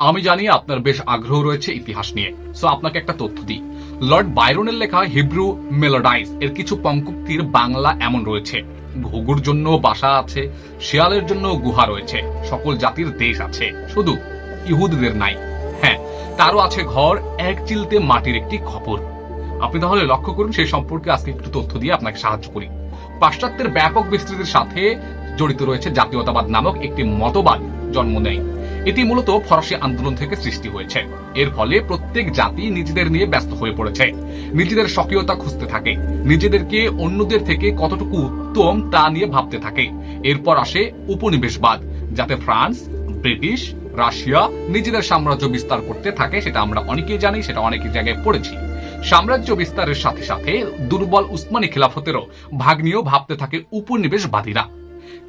আমি জানি আপনার বেশ আগ্রহ রয়েছে ইতিহাস নিয়ে। সো আপনাকে একটা তথ্য দিই। লর্ড বাইরনের লেখা হিব্রু মেলোডাইস এর কিছু পঙ্কুক্তির বাংলা এমন রয়েছে। ঘুঘুর জন্য বাসা আছে, শিয়ালের জন্য গুহা রয়েছে, সকল জাতির দেশ আছে। শুধু ইহুদিদের নাই। হ্যাঁ তারও আছে ঘর, এক চিলতে মাটির একটি খপর। আপনি তাহলে লক্ষ্য করুন, সেই সম্পর্কে আজকে একটু তথ্য দিয়ে আপনাকে সাহায্য করি। পাশ্চাত্যের ব্যাপক বিস্তৃতির সাথে জড়িত রয়েছে জাতীয়তাবাদ নামক একটি মতবাদ জন্ম নেয়। এটি মূলত ফরাসি আন্দোলন থেকে সৃষ্টি হয়েছে। এর ফলে প্রত্যেক জাতি নিজেদের নিয়ে ব্যস্ত হয়ে পড়েছে। নিজেদের স্বকীয়তা খুঁজতে থাকে। নিজেদেরকে অন্যদের থেকে কতটুকু উত্তম তা নিয়ে ভাবতে থাকে। এরপর আসে উপনিবেশবাদ, যাতে ফ্রান্স, ব্রিটিশ, রাশিয়া নিজেদের সাম্রাজ্য বিস্তার করতে থাকে সেটা আমরা অনেকেই জানি, সেটা অনেক জায়গায় পড়েছি। সাম্রাজ্য বিস্তারের সাথে সাথে দুর্বল উসমানী খিলাফতেরও ভাগ নিয়েও ভাবতে থাকে উপনিবেশবাদীরা।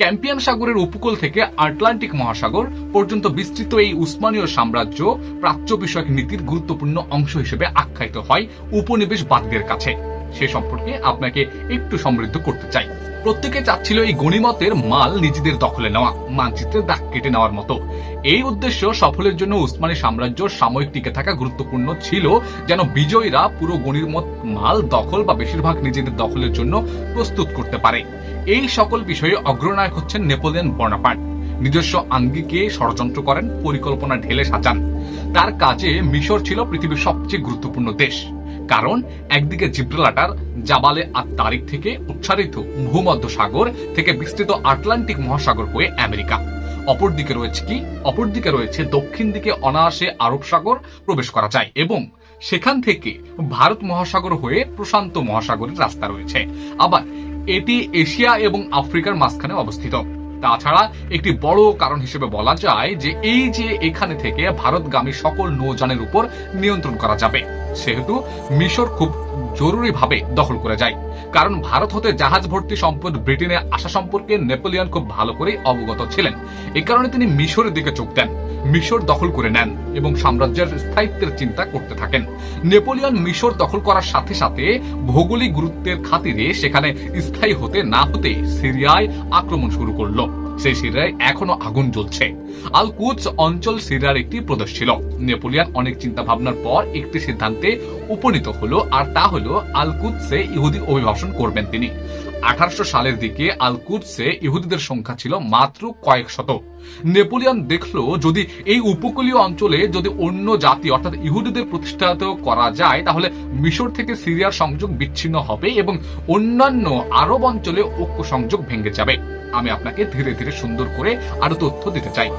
ক্যাম্পিয়ান সাগরের উপকূল থেকে আটলান্টিক মহাসাগর পর্যন্ত বিস্তৃত এই উসমানীয় সাম্রাজ্য প্রাচ্য বিষয়ক নীতির গুরুত্বপূর্ণ অংশ হিসেবে আখ্যায়িত হয় উপনিবেশবাদীদের কাছে। সে সম্পর্কে আপনাকে একটু সমৃদ্ধ করতে চাই। প্রত্যেকে চাচ্ছিল এই গণিমতের মাল নিজেদের দখলে নেওয়া, মানচিত্রে দাগ কেটে নেওয়ার মতো। এই উদ্দেশ্য সফলের জন্য উসমানী সাম্রাজ্য সাময়িক টিকে থাকা গুরুত্বপূর্ণ ছিল, যেন বিজয়ীরা পুরো গণিমত মাল দখল বা বেশিরভাগ নিজেদের দখলের জন্য প্রস্তুত করতে পারে। এই সকল বিষয়ে অগ্রনায়ক হচ্ছেন নেপোলিয়ন বর্ণাপাট নিজস্ব আঙ্গিকে ষড়যন্ত্র করেন, পরিকল্পনা ঢেলে সাজান। তার কাজে মিশর ছিল পৃথিবীর সবচেয়ে গুরুত্বপূর্ণ দেশ। কারণ একদিকে জিব্রালাটার জাবালে আর তারিখ থেকে উচ্চারিত ভূমধ্য সাগর থেকে বিস্তৃত আটলান্টিক মহাসাগর হয়ে আমেরিকা। অপরদিকে রয়েছে কি? অপরদিকে রয়েছে দক্ষিণ দিকে অনায়াসে আরব সাগর প্রবেশ করা যায় এবং সেখান থেকে ভারত মহাসাগর হয়ে প্রশান্ত মহাসাগরের রাস্তা রয়েছে। আবার এটি এশিয়া এবং আফ্রিকার মাঝখানে অবস্থিত। তাছাড়া একটি বড় কারণ হিসেবে বলা যায় যে এই যে এখানে থেকে ভারতগামী সকল নৌযানের উপর নিয়ন্ত্রণ করা যাবে। সেহেতু মিশর খুব জরুরিভাবে দখল করে যায়। কারণ ভারত হতে জাহাজ ভর্তি সম্পদ ব্রিটেনে আসা সম্পর্কে নেপোলিয়ন খুব ভালো করে অবগত ছিলেন। এ কারণে তিনি মিশরের দিকে চোখ দেন, মিশর দখল করে নেন এবং সাম্রাজ্যের স্থায়িত্বের চিন্তা করতে থাকেন। নেপোলিয়ন মিশর দখল করার সাথে সাথে ভৌগোলিক গুরুত্বের খাতিরে সেখানে স্থায়ী হতে না হতে সিরিয়ায় আক্রমণ শুরু করল। সেই সিরিয়ায় এখনও আগুন জ্বলছে। আল কুদস অঞ্চল সিরিয়ার একটি প্রদেশ ছিল। নেপোলিয়ান অনেক চিন্তা ভাবনার পর একটি সিদ্ধান্তে উপনীত হলো আর তা হলো আল কুদসে ইহুদি অভিবাসন করবেন তিনি। আঠারোশো সালের দিকে আল কুদসে ইহুদিদের সংখ্যা ছিল মাত্র কয়েক শত। নেপোলিয়ন দেখল যদি এই উপকূলীয় অঞ্চলে যদি অন্য জাতি অর্থাৎ ইহুদিদের প্রতিষ্ঠিত করা যায়, তাহলে মিশর থেকে সিরিয়ার সংযোগ বিচ্ছিন্ন হবে এবং অন্যান্য আরব অঞ্চলে ঐক্য সংযোগ ভেঙে যাবে। আমি আপনাকে ধীরে ধীরে সুন্দর করে আরও তথ্য দিতে চাই।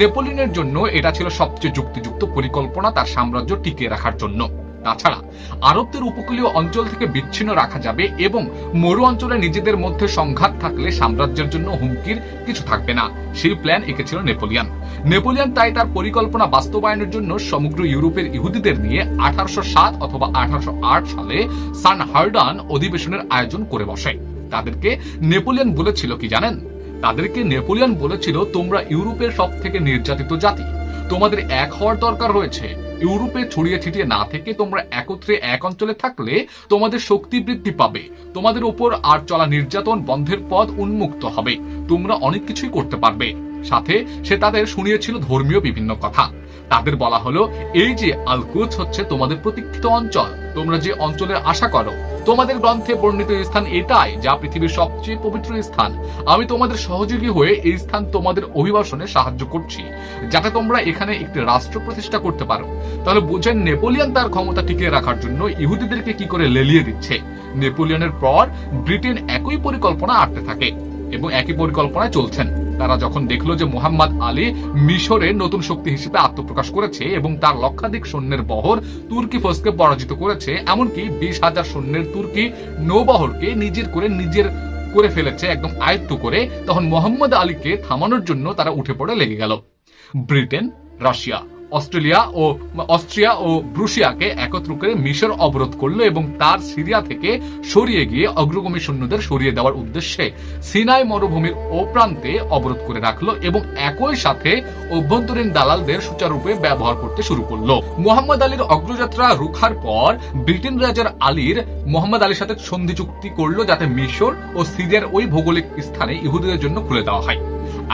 নেপোলিয়নের জন্য এটা ছিল সবচেয়ে যুক্তিযুক্ত পরিকল্পনা তার সাম্রাজ্য টিকিয়ে রাখার জন্য। তাছাড়া আরবদের উপকূলীয় অঞ্চল থেকে বিচ্ছিন্ন রাখা যাবে এবং মরু অঞ্চলে নিজেদের মধ্যে সংঘাত থাকলে সাম্রাজ্যের জন্য হুমকির কিছু থাকবে না। সেই প্ল্যান এঁকেছিল নেপোলিয়ন। নেপোলিয়ন তাই তার পরিকল্পনা বাস্তবায়নের জন্য সমগ্র ইউরোপের ইহুদিদের নিয়ে আঠারোশো সাত অথবা আঠারোশো আট সালে সান হার্ডান অধিবেশনের আয়োজন করে বসে। তাদেরকে নেপোলিয়ন বলেছিল কি জানেন? তাদেরকে নেপোলিয়ন বলেছিল, তোমরা ইউরোপের সব থেকে নির্যাতিত জাতি। তোমাদের এক হওয়ার দরকার রয়েছে। ইউরোপে ছড়িয়ে ছিটিয়ে না থেকে তোমরা একত্রে এক অঞ্চলে থাকলে তোমাদের শক্তি বৃদ্ধি পাবে। তোমাদের উপর আর চলা নির্যাতন বন্ধের পথ উন্মুক্ত হবে। তোমরা অনেক কিছুই করতে পারবে। সাথে সে তাদের শুনিয়েছিল ধর্মীয় বিভিন্ন কথা। তাদের বলা হলো, এই যে আলকুচ হচ্ছে তোমাদের প্রতীক্ষিত অঞ্চল। তোমরা যে অঞ্চলে আশা করো তোমাদের গ্রন্থে বর্ণিত স্থান এটাই যা পৃথিবীর সবচেয়ে পবিত্র স্থান। আমি তোমাদের সহযোগী হয়ে এই স্থান তোমাদের অভিবাসনে সাহায্য করছি, যাতে তোমরা এখানে একটি রাষ্ট্র প্রতিষ্ঠা করতে পারো। তাহলে বুঝেন নেপোলিয়ন তার ক্ষমতা টিকিয়ে রাখার জন্য ইহুদিদেরকে কি করে লেলিয়ে দিচ্ছে। নেপোলিয়নের পর ব্রিটেন একই পরিকল্পনা আটতে থাকে। এবং একই পরিকল্পনায় চলছেন। তারা যখন দেখল যে মোহাম্মদ আলী মিশরের নতুন শক্তি হিসেবে আত্মপ্রকাশ করেছে এবং তার লক্ষাধিক সৈন্যের বহর তুর্কি ফৌজকে পরাজিত করেছে, এমনকি বিশ হাজার সৈন্যের তুর্কি নৌবহরকে নিজের করে নিজের করে ফেলেছে, একদম আয়ত্ত করে, তখন মোহাম্মদ আলীকে থামানোর জন্য তারা উঠে পড়ে লেগে গেল। ব্রিটেন, রাশিয়া অস্ট্রেলিয়া ও অস্ট্রিয়া ও ব্রুশিয়াকে একত্র করে মিশর অবরোধ করল এবং তার সিরিয়া থেকে সরিয়ে গিয়ে অগ্রগামী সৈন্যদের সরিয়ে দেওয়ার উদ্দেশ্যে সিনাই মরুভূমির ও প্রান্তে অবরোধ করে রাখল এবং একই সাথে অভ্যন্তরীণ দালালদের সুচারুরূপে ব্যবহার করতে শুরু করল। মোহাম্মদ আলীর অগ্রযাত্রা রুখার পর ব্রিটেন রাজার আলীর মোহাম্মদ আলীর সাথে সন্ধি চুক্তি করল যাতে মিশর ও সিরিয়ার ওই ভৌগোলিক স্থানে ইহুদিদের জন্য খুলে দেওয়া হয়।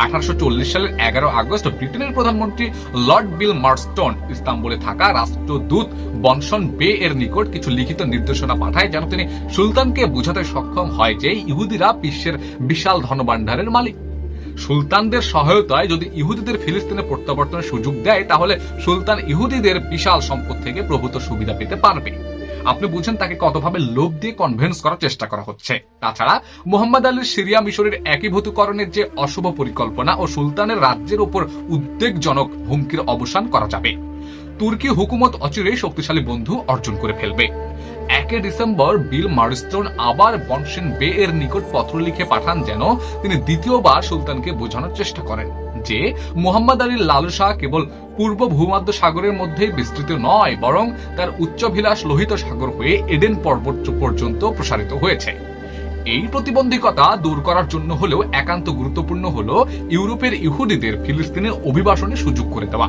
আঠারোশো সালের এগারো আগস্ট ব্রিটেনের প্রধানমন্ত্রী লর্ড বিল মার্স্টন ইস্তাম্বুলে থাকা রাষ্ট্রদূত বনসন বে এর নিকট কিছু লিখিত নির্দেশনা পাঠায়, যেন তিনি সুলতানকে সক্ষম হয় যে ইহুদিরা বিশ্বের বিশাল ধনভাণ্ডারের মালিক। সুলতানদের সহায়তায় যদি ইহুদিদের ফিলিস্তিনে প্রত্যাবর্তনের সুযোগ দেয়, তাহলে সুলতান ইহুদিদের বিশাল সম্পদ থেকে প্রভূত সুবিধা পেতে পারবে। আপনি বুঝছেন তাকে কতভাবে লোভ দিয়ে কনভিন্স করার চেষ্টা করা হচ্ছে। তাছাড়া, মোহাম্মদ আলীর সিরিয়া মিশরের একীভূতকরণের যে অশুভ পরিকল্পনা ও সুলতানের রাজ্যের উপর উদ্বেগজনক হুমকির অবসান করা যাবে। তুর্কি হুকুমত অচিরেই শক্তিশালী বন্ধু অর্জন করে ফেলবে। একে ডিসেম্বর বিল মার্স্টোন আবার বনসেন বে এর নিকট পত্র লিখে পাঠান যেন তিনি দ্বিতীয়বার সুলতানকে বোঝানোর চেষ্টা করেন। যে মোহাম্মদ আলীর লালসা কেবল পূর্ব ভূমধ্য সাগরের মধ্যেই বিস্তৃত নয়, বরং তার উচ্চভিলাষ লোহিত সাগর হয়ে এডেন পর্বত পর্যন্ত প্রসারিত হয়েছে। এই প্রতিবন্ধকতা দূর করার জন্য হলেও একান্ত গুরুত্বপূর্ণ হলো ইউরোপের ইহুদিদের ফিলিস্তিনের অভিবাসনের সুযোগ করে দেওয়া।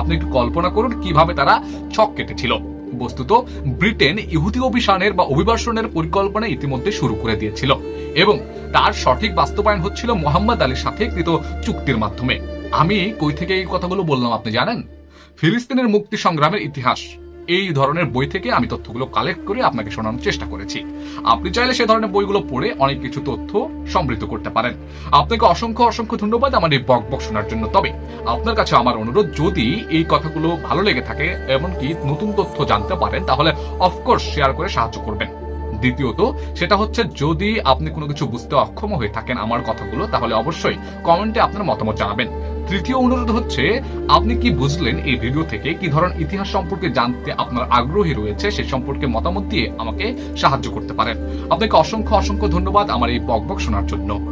আপনি একটু কল্পনা করুন কীভাবে তারা ছক কেটেছিল। বস্তুত ব্রিটেন ইহুদি অভিশানের বা অভিবাসনের পরিকল্পনা ইতিমধ্যে শুরু করে দিয়েছিল এবং তার সঠিক বাস্তবায়ন হচ্ছিল মোহাম্মদ আলীর সাথে কৃত চুক্তির মাধ্যমে। আমি কই থেকে এই কথাগুলো বললাম আপনি জানেন? ফিলিস্তিনের মুক্তি সংগ্রামের ইতিহাস। এই ধরনের বই থেকে আমি তথ্যগুলো কালেক্ট করে আপনাকে শোনানোর চেষ্টা করেছি। আপনি চাইলে সে ধরনের বইগুলো পড়ে অনেক কিছু তথ্য সমৃদ্ধ করতে পারেন। আপনাকে অসংখ্য অসংখ্য ধন্যবাদ আমার এই বক বক শোনার জন্য। তবে আপনার কাছে আমার অনুরোধ, যদি এই কথাগুলো ভালো লেগে থাকে, এমনকি নতুন তথ্য জানতে পারেন, তাহলে অফকোর্স শেয়ার করে সাহায্য করবেন। দ্বিতীয়ত, সেটা হচ্ছে যদি আপনি কোনো কিছু বুঝতে অক্ষম হয়ে থাকেন আমার কথাগুলো, তাহলে অবশ্যই কমেন্টে আপনার মতামত জানাবেন। তৃতীয় অনুরোধ হচ্ছে, আপনি কি বুঝলেন এই ভিডিও থেকে কি ধরনের ইতিহাস সম্পর্কে জানতে আপনার আগ্রহী রয়েছে? সে সম্পর্কে মতামত দিয়ে আমাকে সাহায্য করতে পারেন। আপনাকে অসংখ্য অসংখ্য ধন্যবাদ আমার এই বক শোনার জন্য।